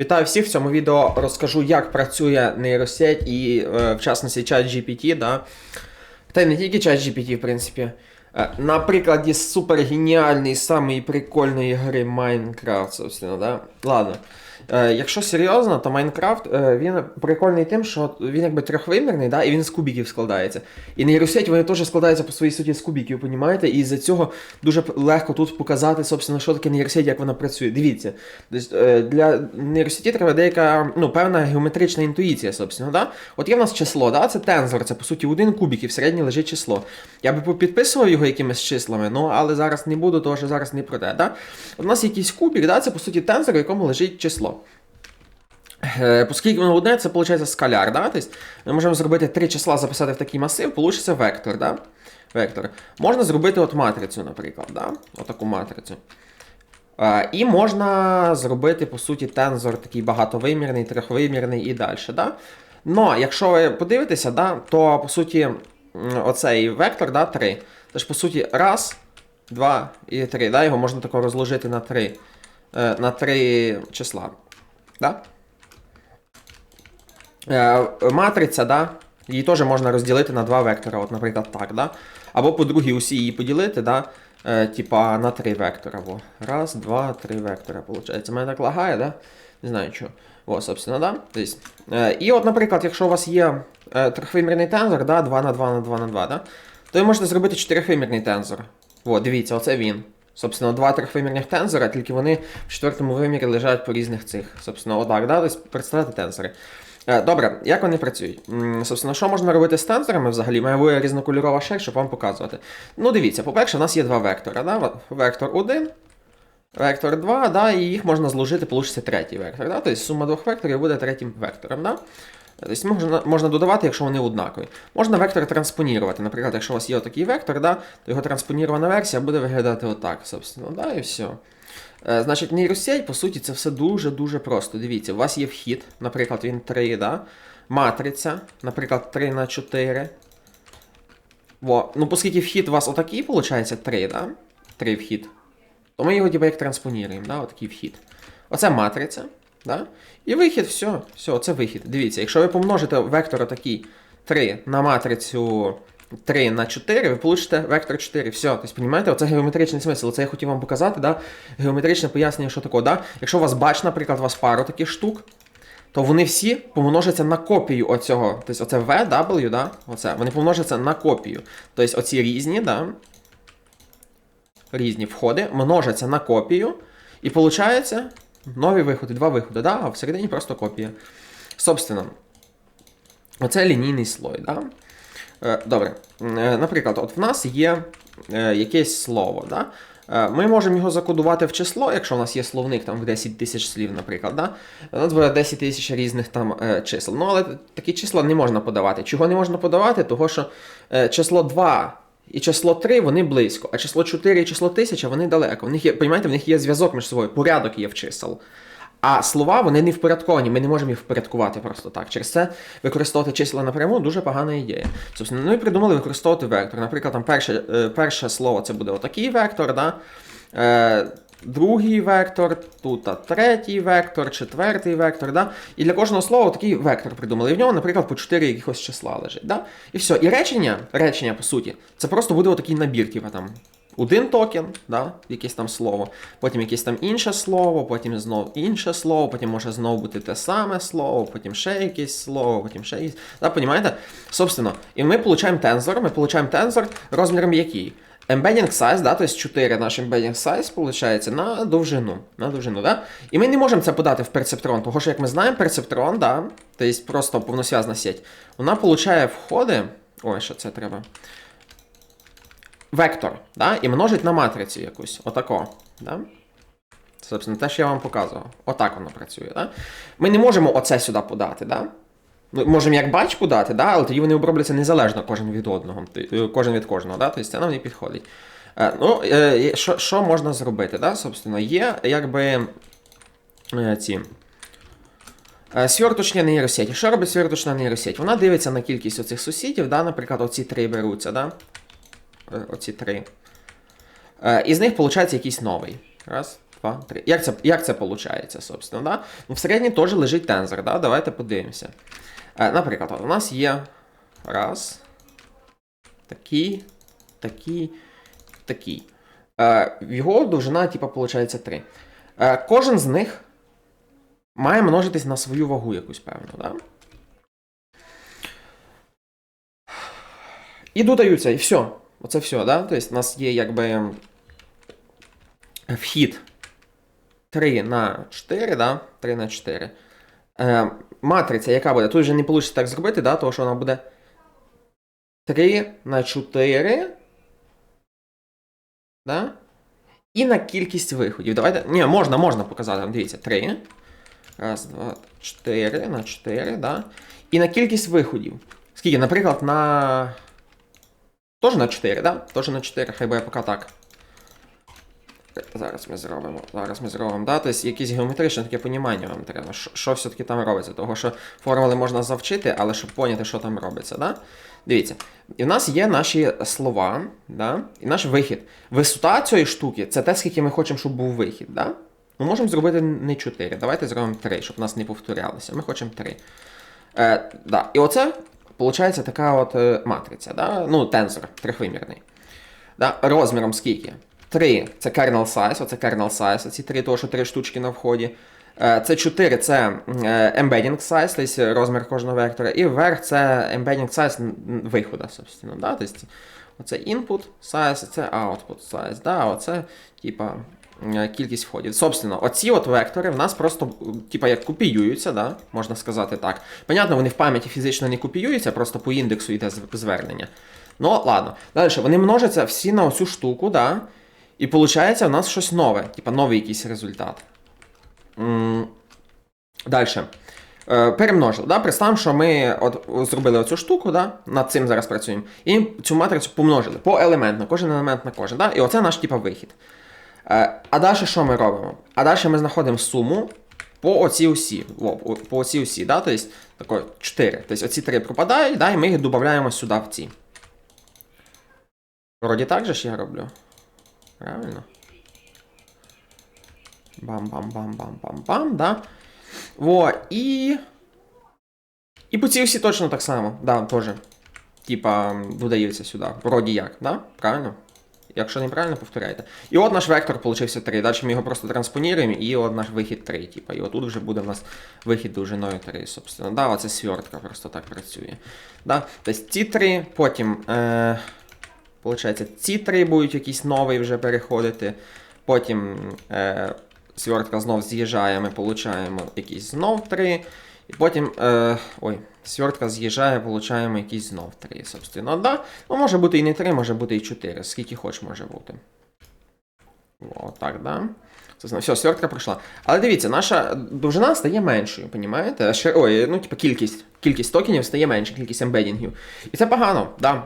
Вітаю всіх! В цьому відео розкажу, як працює нейросеть і, е, в частності, чат GPT, да? Та й не тільки чат GPT, в принципі. Е, На прикладі супергеніальної, самої прикольної гри Minecraft, собственно, да? Ладно. Е, Якщо серйозно, то Майнкрафт е, він прикольний тим, що він якби трьохвимірний, да, і він з кубиків складається. І нейросеть вони теж складаються по своїй суті з кубиків, понімаєте? І з-за цього дуже легко тут показати, собственно, що таке нейросеть, як вона працює. Дивіться, е, для нейросеті треба деяка ну, певна геометрична інтуїція, собственно. Да? От є в нас число, да? це тензор, це по суті один кубик, і всередині лежить число. Я би підписував його якимись числами, ну але зараз не буду, тому що зараз не про те. Да? У нас якийсь кубик, да? це по суті тензор, в якому лежить число. Е, Оскільки воно одне, це виходить скаляр. Да? Тобто ми можемо зробити три числа, записати в такий масив, получиться вектор. Да? Вектор. Можна зробити от матрицю, наприклад. Да? Отаку матрицю. Е, І можна зробити, по суті, тензор такий багатовимірний, трьохвимірний і далі. Да? Но якщо ви подивитеся, да, то по суті оцей вектор да, 3. Це ж по суті раз, два і три. Да? Його можна тако розложити на три, е, на три числа. Да? Е, матриця, да, її теж можна розділити на два вектора, от, наприклад, так, да? Або по другій усі її поділити, да? е, типа на три вектора. Во. Раз, два, три вектора. Получається. Мене так лагає, да? Не знаю чого. О, собственно, да? Е, і от, наприклад, якщо у вас є е, трьохвимірний тензор, да, 2 на 2 на 2 на 2, да? то ви можете зробити чотирьохвимірний тензор. О, дивіться, оце він. Собственно, два трьохвимірних тензора, тільки вони в четвертому вимірі лежать по різних цих. Собственно, отак, да? Тобто, представте тензори. Е, Добре, як вони працюють? Собственно, що можна робити з тензорами взагалі? Має різнокольорова шерсть, щоб вам показувати. Ну, дивіться, по-перше, у нас є два вектора. Да? Вектор 1, вектор 2, да? і їх можна зложити, получиться третій вектор. Да? Тобто сума двох векторів буде третім вектором. Да? Тобто можна, можна додавати, якщо вони однакові. Можна вектор транспонірувати. Наприклад, якщо у вас є отакий вектор, да? то його транспонірована версія буде виглядати отак, собственно, да? і все. Е, Значить, нейросеть, по суті, це все дуже-дуже просто. Дивіться, у вас є вхід, наприклад, він 3, да? матриця, наприклад, 3 на 4. Во. Ну, оскільки вхід у вас отакий, виходить, 3, да? 3 вхід. То ми його типу, як транспоніруємо, да? отакий вхід. Оце матриця. Да? І вихід, все, все, це вихід. Дивіться, якщо ви помножите вектор отакий 3 на матрицю 3 на 4, ви получите вектор 4. Все. Тобто, розумієте, оце геометричний смисл. Це я хотів вам показати, да? геометричне пояснення, що таке. Да? Якщо у вас бач, наприклад, у вас пару таких штук, то вони всі помножаться на копію оцього. Тобто оце W, да? оце, вони помножаться на копію. Тобто оці різні, да? різні входи множаться на копію, і виходить нові виходи, два виходи, да? а всередині просто копія. Собственно, оце лінійний слой. Да? Е, Добре. Е, Наприклад, от в нас є е, якесь слово. Да? Ми можемо його закодувати в число, якщо у нас є словник там в 10 тисяч слів, наприклад. Да? У нас буде 10 тисяч різних там чисел. Ну, але такі числа не можна подавати. Чого не можна подавати? Того, що число 2 і число 3 вони близько, а число 4 і число 1000 вони далеко. В них є, в них є зв'язок між собою, порядок є в чисел. А слова вони не впорядковані, ми не можемо їх впорядкувати просто так. Через це використовувати числа напряму дуже погана ідея. Собственно, ну і придумали використовувати вектор. Наприклад, там перше, е, перше слово це буде отакий вектор, да? е, другий вектор, тут третій вектор, четвертий вектор. Да? І для кожного слова такий вектор придумали. І в ньому, наприклад, по 4 якихось числа лежить. Да? І все. І речення, речення, по суті, це просто буде отакий набір, типу там. Один токен, да, якесь там слово, потім якесь там інше слово, потім знов інше слово, потім може знову бути те саме слово, потім ще якесь слово, потім ще якесь. Да, понімаєте? Собственно, і ми получаємо тензор, ми получаємо тензор розміром який? Embedding size, да, тобто 4 наш embedding size, получається, на довжину. На довжину, да? І ми не можемо це подати в перцептрон, тому що, як ми знаємо, перцептрон, да, тобто просто повнозв'язна сеть, вона получає входи. Ой, що це треба? Вектор, да, і множить на матрицю якусь. Отако. Да? Собственно, те, що я вам показував. Отак воно працює. Да? Ми не можемо оце сюди подати. Да? Ми можемо як бач подати, да? але тоді вони обробляться незалежно кожен від одного, кожен від кожного. Да? Тобто це нам не підходить. Е, ну, е, що, що можна зробити? Да? Собственно, є якби е, ці. Е, Сверточні нейросеті. Що робить сверточна нейросеть? Вона дивиться на кількість оцих сусідів, да? наприклад, оці три беруться, да? Е, оці три. Е, І них виходить якийсь новий. Раз, два, три. Як це, як це виходить, собственно, да? Ну, середній теж лежить тензор, да? давайте подивимося. Е, наприклад, у нас є раз, такий, такий, такий. Його довжина, типу, виходить 3. Е, кожен з них має множитись на свою вагу якусь певну, да? І додаються, і все. Оце все, да? Тобто у нас є якби вхід 3 на 4, да? 3 на 4. Е, матриця, яка буде? Тут вже не вийде так зробити, да? тому що вона буде 3 на 4. Да? І на кількість виходів. Давайте. Ні, можна, можна показати. Дивіться, 3. Раз, два, 4 на 4, да? І на кількість виходів. Скільки, наприклад, на. Тоже на 4, да? Тоже на 4, хай буде поки так. Зараз ми зробимо. Зараз ми зробимо. Да? Тобто якесь геометричне таке понімання вам треба. Що, все-таки там робиться? Того, що формули можна завчити, але щоб поняти, що там робиться. Да? Дивіться, і в нас є наші слова, да? і наш вихід. Висота цієї штуки це те, скільки ми хочемо, щоб був вихід. Да? Ми можемо зробити не 4. Давайте зробимо 3, щоб нас не повторялося. Ми хочемо 3. Е, да. І оце, виходить, така от е, матриця. Да? Ну, тензор трьохвимірний. Да? Розміром скільки? 3 це kernel size, оце kernel size, 3, того, що 3 штучки на вході. Е, Це 4 це е, embedding size, тобто розмір кожного вектора. І вверх це embedding size виходу, собственно. Да? Тобто, оце input size, це output size. Да? Оце, типа, кількість входів. Собственно, оці от вектори в нас просто типа, як копіюються, да? можна сказати так. Понятно, вони в пам'яті фізично не копіюються, просто по індексу йде звернення. Ну, ладно. Далі, вони множаться всі на оцю штуку, да? І виходить, у нас щось нове, типа новий якийсь результат. Далі. Е, перемножили. Да? Представимо, що ми от зробили оцю штуку, да? над цим зараз працюємо. І цю матрицю помножили поелементно, кожен елемент на кожен. Да? І оце наш типа вихід. Е, а далі що ми робимо? А далі ми знаходимо суму по оці усі. О, по оці усі, да? тобто тако, 4. Тобто оці 3 пропадають, да? і ми їх додаємо сюди в ці. Вроді так же ж я роблю. Правильно? Бам-бам-бам-бам-бам-бам, да? Во, і. І по цій всі точно так само. Да, теж. Типа, додаються сюди. Вроді як, да? Правильно? Якщо неправильно, повторяйте. І от наш вектор получився 3. Далі ми його просто транспоніруємо, і от наш вихід 3. Типа, і отут вже буде в нас вихід довжиною 3, собственно. Да, оце свертка просто так працює. Да? Тобто ці 3, потім. Е... Ці три будуть якісь новий вже переходити. Потім е, свертка знов з'їжджає, ми получаємо якісь знов три. І потім. Е, ой, свертка з'їжджає, получаємо якісь знов три. Собственно, да. Ну, може бути і не три, може бути і чотири. Скільки хоч може бути. О, так, да. Все, свертка пройшла. Але дивіться, наша довжина стає меншою, понімаєте? Ой, ну, типа кількість. Кількість токенів стає менше, кількість ембедінгів. І це погано, да.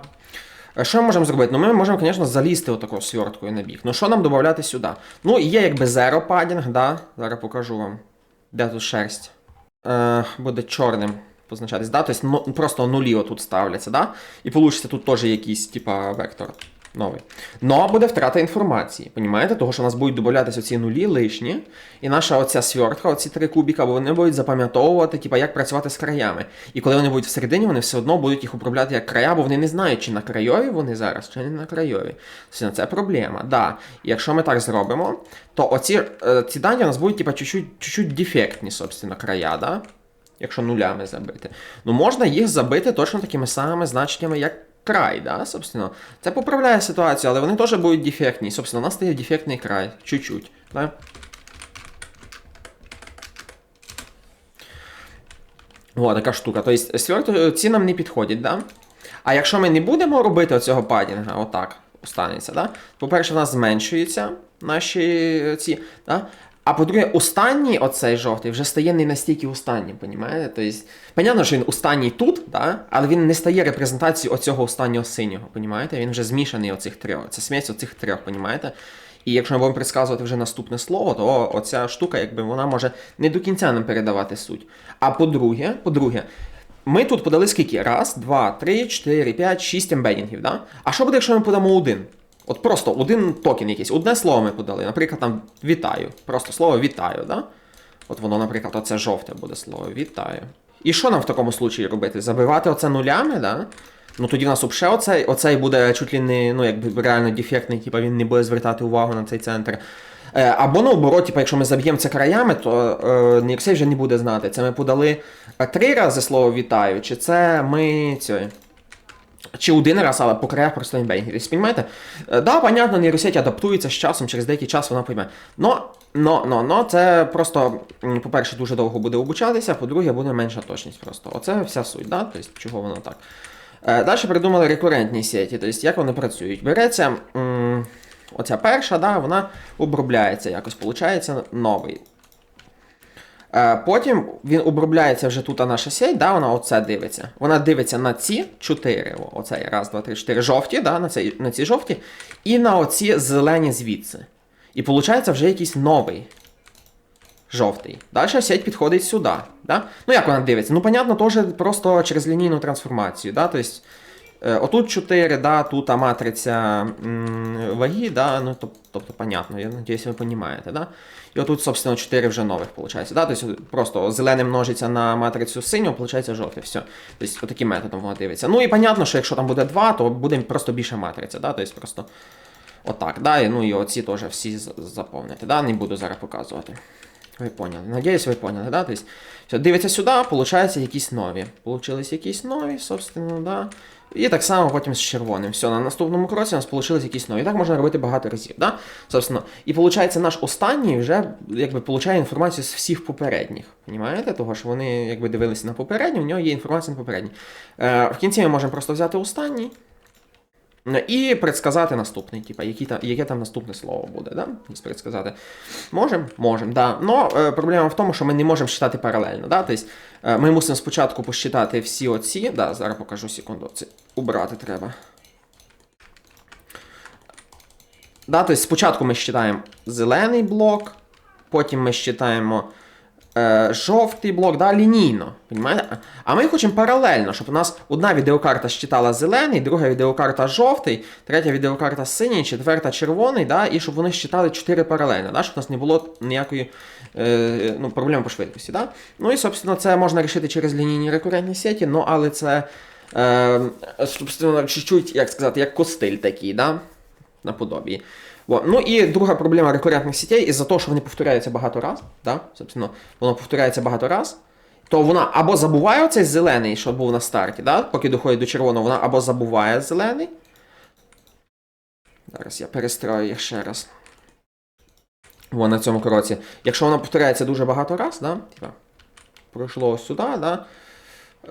Що ми можемо зробити? Ну, ми можемо, звісно, залізти отаку сверткою на бік. Ну, що нам додати сюди? Ну, є якби zero padding, да? Зараз покажу вам. Де тут шерсть? Е, буде чорним позначатись, да? Тобто просто нулі отут ставляться, да? І вийде тут теж якийсь, типа, вектор новий. Но буде втрата інформації, понімаєте? Того, що у нас будуть додатися ці нулі лишні, і наша оця свертка, оці три кубіка, вони будуть запам'ятовувати, типа, як працювати з краями. І коли вони будуть всередині, вони все одно будуть їх управляти як края, бо вони не знають, чи на крайові вони зараз, чи не на крайові. Тобто це проблема. Да. І якщо ми так зробимо, то оці е, ці дані у нас будуть чуть-чуть, чуть-чуть дефектні, собственно, края, да? якщо нулями забити. Ну можна їх забити точно такими самими значеннями, як край, да, собственно. Це поправляє ситуацію, але вони теж будуть дефектні. Собственно, у нас стає дефектний край, чуть-чуть. Да? О, така штука. Тобто сверту ці нам не підходять, да? А якщо ми не будемо робити оцього падінга, отак останеться, да? по-перше, в нас зменшуються наші ці. Да? А по-друге, останній оцей жовтий вже стає не настільки останнім, понімаєте? Тобто, понятно, що він останній тут, да? але він не стає репрезентацією оцього останнього синього, понімаєте? Він вже змішаний оцих трьох. Це смесь оцих трьох, понімаєте? І якщо ми будемо предсказувати вже наступне слово, то оця штука, якби вона може не до кінця нам передавати суть. А по-друге, по-друге, ми тут подали скільки? Раз, два, три, чотири, п'ять, шість ембедінгів, да? А що буде, якщо ми подамо один? От просто один токен якийсь, одне слово ми подали. Наприклад, там вітаю. Просто слово вітаю, да? От воно, наприклад, оце жовте буде слово вітаю. І що нам в такому случаї робити? Забивати оце нулями, да? Ну тоді в нас взагалі оцей, оцей буде чуть ли не ну, якби реально дефектний, типу він не буде звертати увагу на цей центр. Е, або наоборот, типу, якщо ми заб'ємо це краями, то е, Ніксей вже не буде знати. Це ми подали е, три рази слово вітаю, чи це ми цей, чи один раз, але по краях просто не бейгерів. Спіймаєте? Е, Да, понятно, нейросеть адаптується з часом, через деякий час вона пойме. Но, но, но, но, це просто, по-перше, дуже довго буде обучатися, по-друге, буде менша точність просто. Оце вся суть, да? тобто, чого воно так. Е, Далі придумали рекурентні сеті, тобто як вони працюють. Береться оця перша, да, вона обробляється якось, виходить новий. Е, Потім він обробляється вже тут наша сеть, да, вона оце дивиться. Вона дивиться на ці чотири, о, оцей раз, два, три, чотири жовті, да, на, цей, на ці жовті, і на оці зелені звідси. І виходить вже якийсь новий жовтий. Далі сеть підходить сюди. Да? Ну як вона дивиться? Ну, понятно, теж просто через лінійну трансформацію. Да? Тобто, е, отут 4, да, тут матриця м, ваги, да? ну, тоб- тобто, понятно, я надіюсь, ви розумієте. Да? І отут, собственно, 4 вже нових виходить. Да? Тобто, просто зеленим множиться на матрицю синю, виходить жовтий. Все. Тобто, таким методом вона дивиться. Ну і понятно, що якщо там буде 2, то буде просто більше матриця. Да? Тобто, просто отак. Да? І, ну і оці теж всі заповнити. Да? Не буду зараз показувати. Ви поняли. Надіюсь, ви поняли, да? Тобто, все, дивиться сюди, получаються якісь нові. Получились якісь нові, собственно, да. І так само потім з червоним. Все, на наступному кроці у нас вийшли якісь нові. І так можна робити багато разів, да? Собственно. І виходить, наш останній вже якби получає інформацію з всіх попередніх. Понімаєте? Того, що вони якби дивилися на попередні, в нього є інформація на попередні. Е, в кінці ми можемо просто взяти останній. І предсказати наступний, типа, які там, яке там наступне слово буде, да? Предсказати. Можемо? Можемо, да. Но е, проблема в тому, що ми не можемо считати паралельно. Да? Тобто, е, ми мусимо спочатку посчитати всі оці. Да, зараз покажу секунду. Це убрати треба. Да, тобто спочатку ми считаємо зелений блок, потім ми считаємо жовтий блок, да, лінійно. Понімаєте? А ми хочемо паралельно, щоб у нас одна відеокарта считала зелений, друга відеокарта жовтий, третя відеокарта синій, четверта червоний, да, і щоб вони считали 4 паралельно, да, щоб у нас не було ніякої е, ну, проблеми по швидкості. Да? Ну і, собственно, це можна рішити через лінійні рекурентні сеті, ну але це е, собственно, чуть-чуть, як сказати, як костиль такий, да? наподобі. Ну і друга проблема рекурентних сетей із-за того, що вони повторяються багато раз, да? Собственно, воно повторяється багато раз, то вона або забуває оцей зелений, що був на старті, да? поки доходить до червоного, вона або забуває зелений. Зараз я перестрою їх ще раз. Во, на цьому кроці. Якщо вона повторяється дуже багато раз, да? Пройшло сюди, да?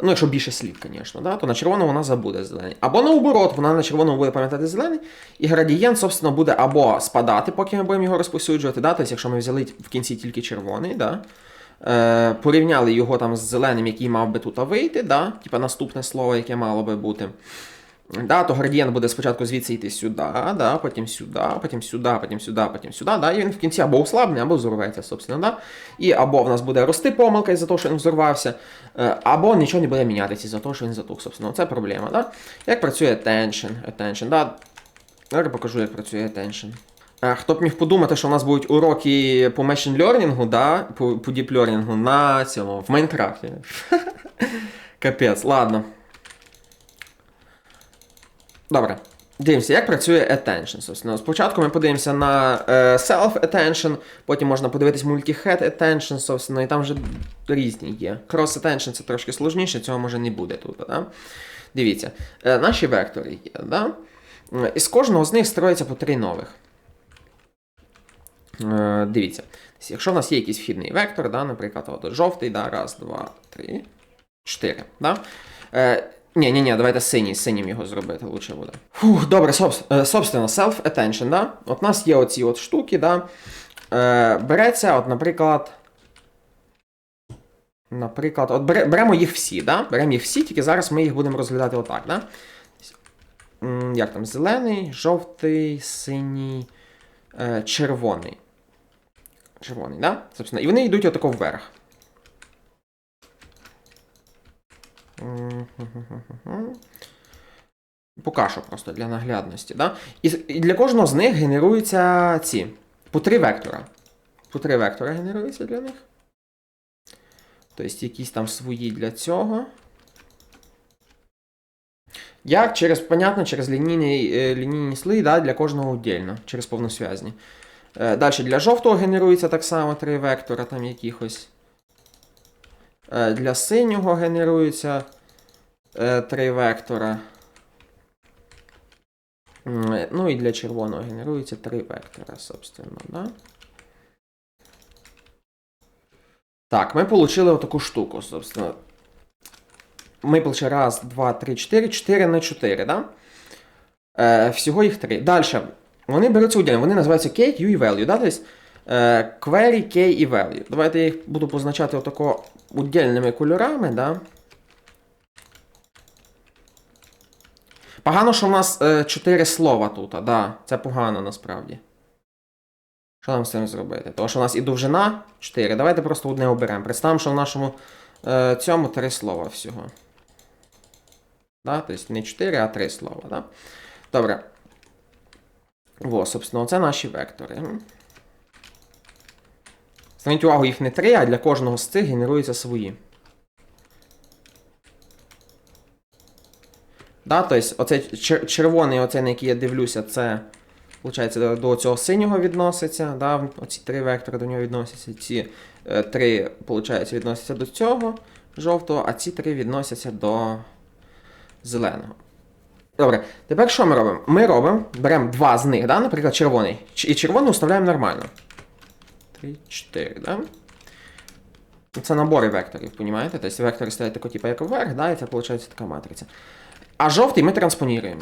Ну, якщо більше слів, звісно, да? то на червону вона забуде зелений. Або наоборот, вона на червоному буде пам'ятати зелений, і градієнт, собственно, буде або спадати, поки ми будемо його розповсюджувати. Да? Тобто, якщо ми взяли в кінці тільки червоний, да? е, порівняли його там з зеленим, який мав би тут вийти, да? типа наступне слово, яке мало би бути. Да, то градієнт буде спочатку звідси йти сюди, да, потім сюди, потім сюди, потім сюди, потім сюди. Да, і він в кінці або услабне, або взорветься, собственно. Да. І або в нас буде рости помилка із-за того, що він взорвався, е, або нічого не буде мінятися із-за того, що він затух, собственно. Це проблема. Да. Як працює attention? attention да. Зараз покажу, як працює attention. Е, Хто б міг подумати, що у нас будуть уроки по machine learning, да, по, по deep learning на цьому, в Майнкрафті. Капець, ладно. Добре. Дивимося, як працює attention. Собственно, спочатку ми подивимося на е, self-attention, потім можна подивитись multi-head attention, собственно, і там вже різні є. Cross-attention це трошки сложніше, цього може не буде тут. Да? Дивіться, е, наші вектори є. Да? Е, Із кожного з них строїться по три нових. Дивіться, якщо в нас є якийсь вхідний вектор, да, наприклад, от, жовтий, да, раз, два, три, чотири. Да? Ні, ні, ні, давайте синій, синім його зробити лучше буде. Фух, добре, е, собственно, self-attention, да? От у нас є оці от штуки, да? Е, береться, от, наприклад. Наприклад, от бере, беремо їх всі, да? Беремо їх всі, тільки зараз ми їх будемо розглядати отак, да? Як там? Зелений, жовтий, синій, е, червоний. Червоний, да? Собственно, і вони йдуть отако вверх. Що просто для наглядності. Да? І, і для кожного з них генеруються ці. По три вектора. По три вектора генеруються для них. Тобто якісь там свої для цього. Як через, понятно, через лінійні, е, лінійні слої, да, для кожного віддільно, через повносвязні. Е, Далі для жовтого генерується так само три вектора там якихось. Е, Для синього генерується е, три вектора. Ну і для червоного генерується три вектора, собственно, да? Так, ми отримали отаку штуку, собственно. Ми получили раз, два, три, чотири, чотири на чотири, да? Е, всього їх три. Далі. Вони беруться віддільно, вони називаються K, Q і Value. Да? Тобто, е, query, K і Value. Давайте я їх буду позначати отако віддільними кольорами, да? Погано, що в нас е, чотири слова тут, да. Це погано насправді. Що нам з цим зробити? Тому що у нас і довжина 4. Давайте просто одне оберемо. Представимо, що в нашому е, цьому три слова всього. Да? Тобто не 4, а 3 слова. Да? Добре. Во, собственно, це наші вектори. Зверніть увагу, їх не 3, а для кожного з цих генеруються свої. Да, тобто, оцей червоний, оцей, на який я дивлюся, це, виходить, до, цього синього відноситься. Да, оці три вектори до нього відносяться. Ці е, три, виходить, відносяться до цього жовтого, а ці три відносяться до зеленого. Добре, тепер що ми робимо? Ми робимо, беремо два з них, да, наприклад, червоний. І червоний вставляємо нормально. 3, 4, да? Це набори векторів, розумієте? Тобто вектори стоять типу, як вверх, да, і це виходить така матриця. А жовтий ми транспоніруємо.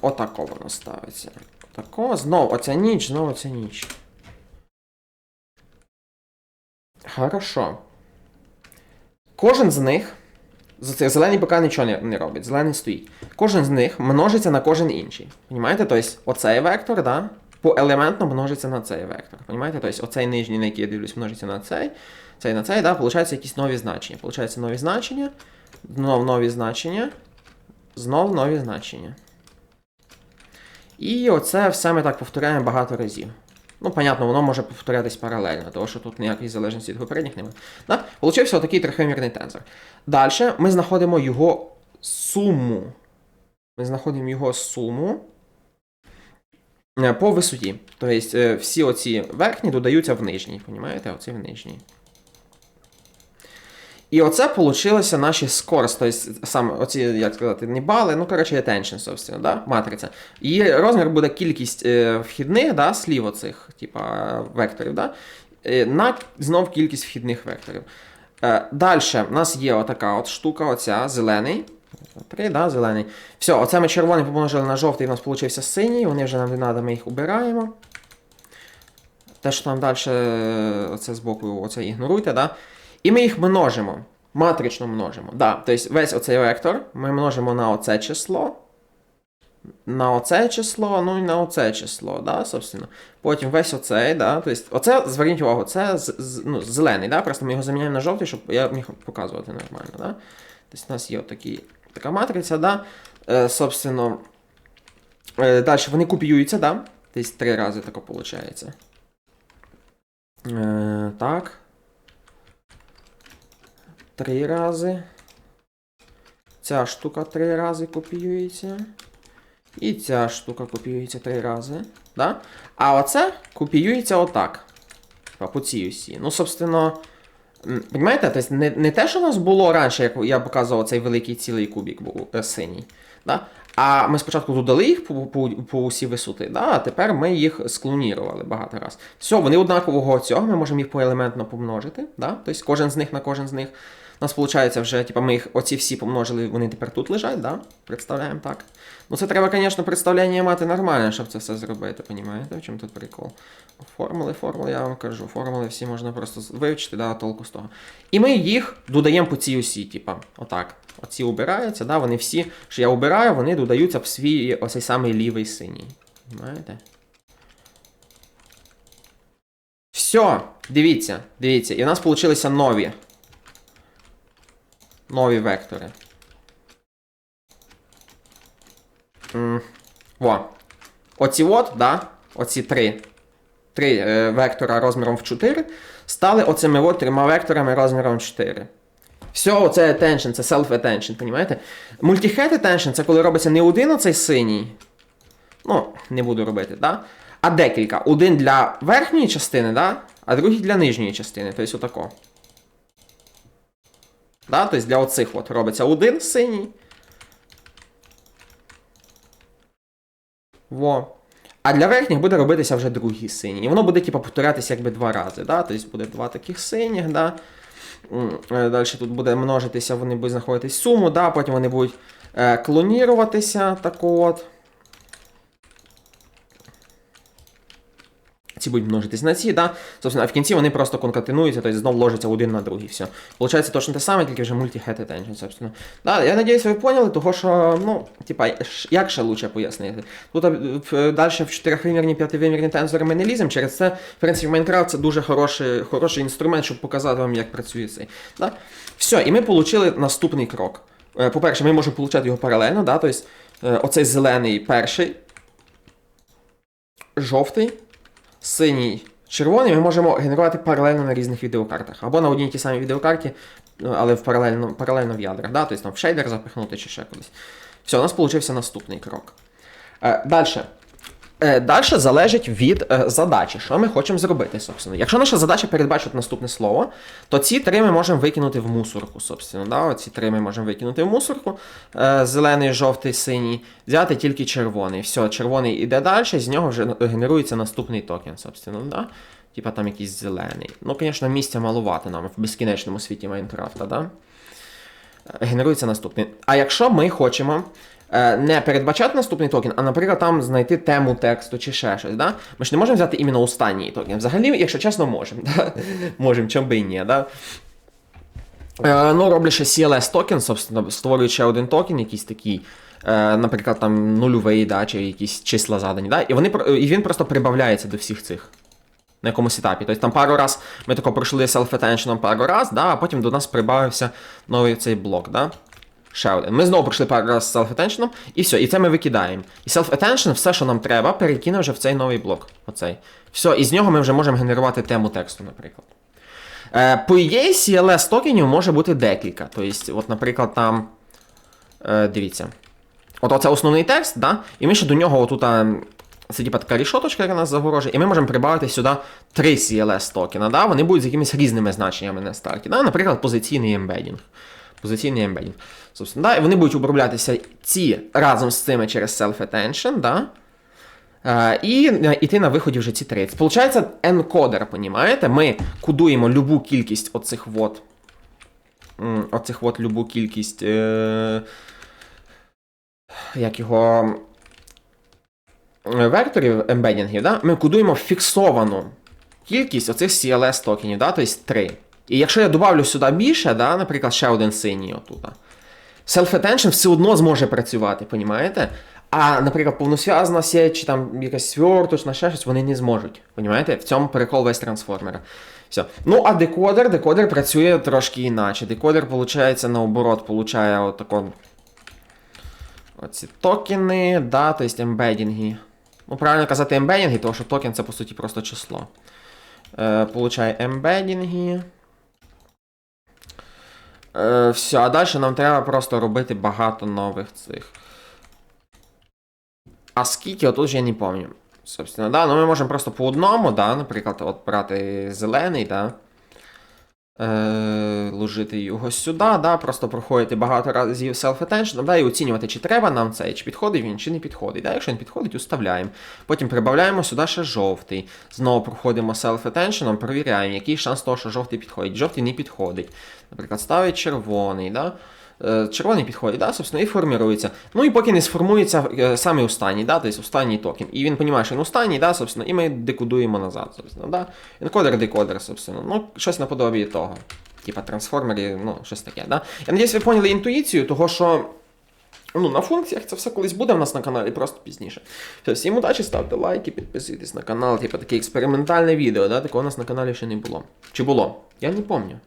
Отако воно ставиться. Отако, знову оця ніч, знову оця ніч. Хорошо. Кожен з них. Зелений поки нічого не, не робить, зелений стоїть. Кожен з них множиться на кожен інший. Понімаєте? Тобто оцей вектор, да, поелементно множиться на цей вектор. Понімаєте? Тобто оцей нижній, на який я дивлюсь, множиться на цей, цей на цей, да, получаються якісь нові значення. Получаються нові значення, знов нові значення, знов нові значення. І оце все ми так повторяємо багато разів. Ну, понятно, воно може повторятись паралельно, тому що тут ніякої залежності від попередніх немає. Да? Получився отакий трихомірний тензор. Далі ми знаходимо його суму. Ми знаходимо його суму е, по висоті. Тобто е, всі оці верхні додаються в нижній. Понімаєте? Оці в нижній. І оце получилося наші скорс, тобто саме оці, як сказати, не бали, ну коротше, attention, собственно, да? матриця. Її розмір буде кількість е, вхідних да, слів оцих, типа векторів, да? е, на знов кількість вхідних векторів. Е, Далі в нас є отака от штука, оця, зелений. Три, да, зелений. Все, оце ми червоний помножили на жовтий, у нас получився синій, вони вже нам не треба, ми їх убираємо. Те, що там далі, оце збоку, оце ігноруйте, да? І ми їх множимо. Матрично множимо. Да. Тобто весь оцей вектор ми множимо на оце число. На оце число, ну і на оце число, да, собственно. Потім весь оцей, да, тобто, оце, зверніть увагу, це з, з, ну, зелений, да, просто ми його заміняємо на жовтий, щоб я міг показувати нормально. Да. Тобто у нас є отакі, така матриця, да, е, собственно. Е, далі вони копіюються, да, тобто три рази тако виходить. Е, так. Три рази. Ця штука три рази копіюється. І ця штука копіюється три рази. Да? А оце копіюється отак. По цій усі. Ну, собственно. розумієте, не, не те, що у нас було раніше, як я показував цей великий цілий кубік був синій. Да? А ми спочатку додали їх по, по, по усі висоти, да? а тепер ми їх склонірували багато раз. Все, вони однакового цього, ми можемо їх поелементно помножити. Да? Тобто кожен з них на кожен з них. У нас виходить вже, типа, ми їх оці всі помножили, вони тепер тут лежать, да? Представляємо так. Ну це треба, звісно, представляння мати нормальне, щоб це все зробити, понімаєте? В чому тут прикол? Формули, формули, я вам кажу, формули всі можна просто вивчити, да, толку з того. І ми їх додаємо по цій осі, типа, отак. Оці убираються, да, вони всі, що я обираю, вони додаються в свій оцей самий лівий синій. Понимаєте? Все, дивіться, дивіться, і в нас получилися нові. Нові вектори. м, во, оці от, да, оці три, три е, вектора розміром в 4 стали оцими от трьома векторами розміром 4. Все, оце attention, це self-attention, понімаєте? Multi-head attention це коли робиться не один оцей синій. Ну, не буду робити, да? а декілька. Один для верхньої частини, да? а другий для нижньої частини. Тобто отако. Да? Тобто для оцих от робиться один синій. Во. А для верхніх буде робитися вже другий синій. І воно буде, типу, повторятися якби два рази. Да? Тобто буде два таких синіх, да? Далі тут буде множитися, вони будуть знаходитись суму, да? потім вони будуть е, клоніруватися так от. Ці будуть множитись на ці, да? Собственно, а в кінці вони просто конкатинуються, тобто знов ложаться один на другий. Все. Получається точно те саме, тільки вже attention, собственно. Да, я надіюсь, ви поняли, того що, ну, типа, як ще лучше пояснити. Тут е, далі в 4-вимірні, 5-вимірні тензори ми не ліземо, через це, в принципі, Майнкрафт це дуже хороший, хороший інструмент, щоб показати вам, як працює цей. Да? Все, і ми отримали наступний крок. Е, По-перше, ми можемо отримати його паралельно, да? тобто е, оцей зелений перший, жовтий, синій, червоний ми можемо генерувати паралельно на різних відеокартах. Або на одній тій самій відеокарті, ну, але в паралельно, паралельно в ядрах. Да? Тобто там в шейдер запихнути чи ще кудись. Все, у нас получився наступний крок. Е, Далі. Е, Далі залежить від е, задачі, що ми хочемо зробити, собственно. Якщо наша задача передбачити наступне слово, то ці три ми можемо викинути в мусорку, собственно. Да? Оці три ми можемо викинути в мусорку. Е, зелений, жовтий, синій, взяти тільки червоний. Все, червоний іде далі, з нього вже генерується наступний токен, собственно. Да? Типа там якийсь зелений. Ну, звісно, місця малувати нам в безкінечному світі Майнкрафта, да? Генерується наступний. А якщо ми хочемо не передбачати наступний токен, а, наприклад, там знайти тему тексту чи ще щось, да? ми ж не можемо взяти іменно останній токен. Взагалі, якщо чесно, можемо. Да? Можемо, чому би і ні. Да? Е, ну, роблю ще CLS токен, собственно, створюю ще один токен, якийсь такий. е, Наприклад, там нульовий, да, чи якісь числа задані, да? і, вони, і він просто прибавляється до всіх цих на якомусь етапі. Тобто там пару раз ми тако пройшли self-attention пару раз, да, а потім до нас прибавився новий цей блок. Да? Ще один. Ми знову пройшли пару раз з self-attention, і все, і це ми викидаємо. І self-attention, все, що нам треба, перекине вже в цей новий блок. Оцей. Все, і з нього ми вже можемо генерувати тему тексту, наприклад. Е, по ідеї, CLS токенів може бути декілька. Тобто, от, наприклад, там. Е, дивіться. От оце основний текст, да? і ми ще до нього отут. Це типа така рішоточка, яка нас загорожує, і ми можемо прибавити сюди три CLS токена. Да? Вони будуть з якимись різними значеннями на старті. Да? Наприклад, позиційний ембедінг. Позиційний ембедінг. Собственно, да? І вони будуть оброблятися ці разом з цими через self-attention, да? Е, і е, йти на виході вже ці три. Получається, енкодер, понімаєте? Ми кодуємо любу кількість оцих вот. Оцих от любу кількість. Е, як його. е, Векторів ембедінгів, да? ми кодуємо фіксовану кількість оцих CLS токенів, да? тобто 3. І якщо я добавлю сюди більше, да? наприклад, ще один синій отут. Self-attention все одно зможе працювати, понімаєте? А, наприклад, повнозв'язана сеть, чи там якась сверточна, ще щось, вони не зможуть. Понімаєте? В цьому прикол весь трансформера. Все. Ну, а декодер, декодер працює трошки іначе. Декодер, виходить, наоборот, получає отако. Оці токени, да, тобто ембедінги. Ну, правильно казати ембедінги, тому що токен це по суті просто число. Е, получає ембедінги. Е, все, а далі нам треба просто робити багато нових цих. А скільки, отут я не пам'ятаю. Собственно, да, ну ми можемо просто по одному, да, наприклад, от брати зелений, да. Е, ложити його сюди, да, просто проходити багато разів self-attention, да, і оцінювати, чи треба нам цей, чи підходить він, чи не підходить. Да, якщо він підходить, уставляємо. Потім прибавляємо сюди ще жовтий. Знову проходимо self-attention, перевіряємо, який шанс того, що жовтий підходить. Жовтий не підходить. Наприклад, ставить червоний. Да? Е, Червоний підходить, да, собственно, і формирується. Ну і поки не сформується е, саме останній, да, тобто останній токен. І він розуміє, що він останній, да, собственно, і ми декодуємо назад, собственно, да. Енкодер, декодер, собственно. Ну, щось наподобі того. Типа трансформери, ну, щось таке, да. Я надіюсь, ви поняли інтуїцію, того що. Ну, на функціях це все колись буде в нас на каналі, просто пізніше. Все, всім удачі, ставте лайки, підписуйтесь на канал, типу таке експериментальне відео, да? такого у нас на каналі ще не було. Чи було? Я не пам'ятаю.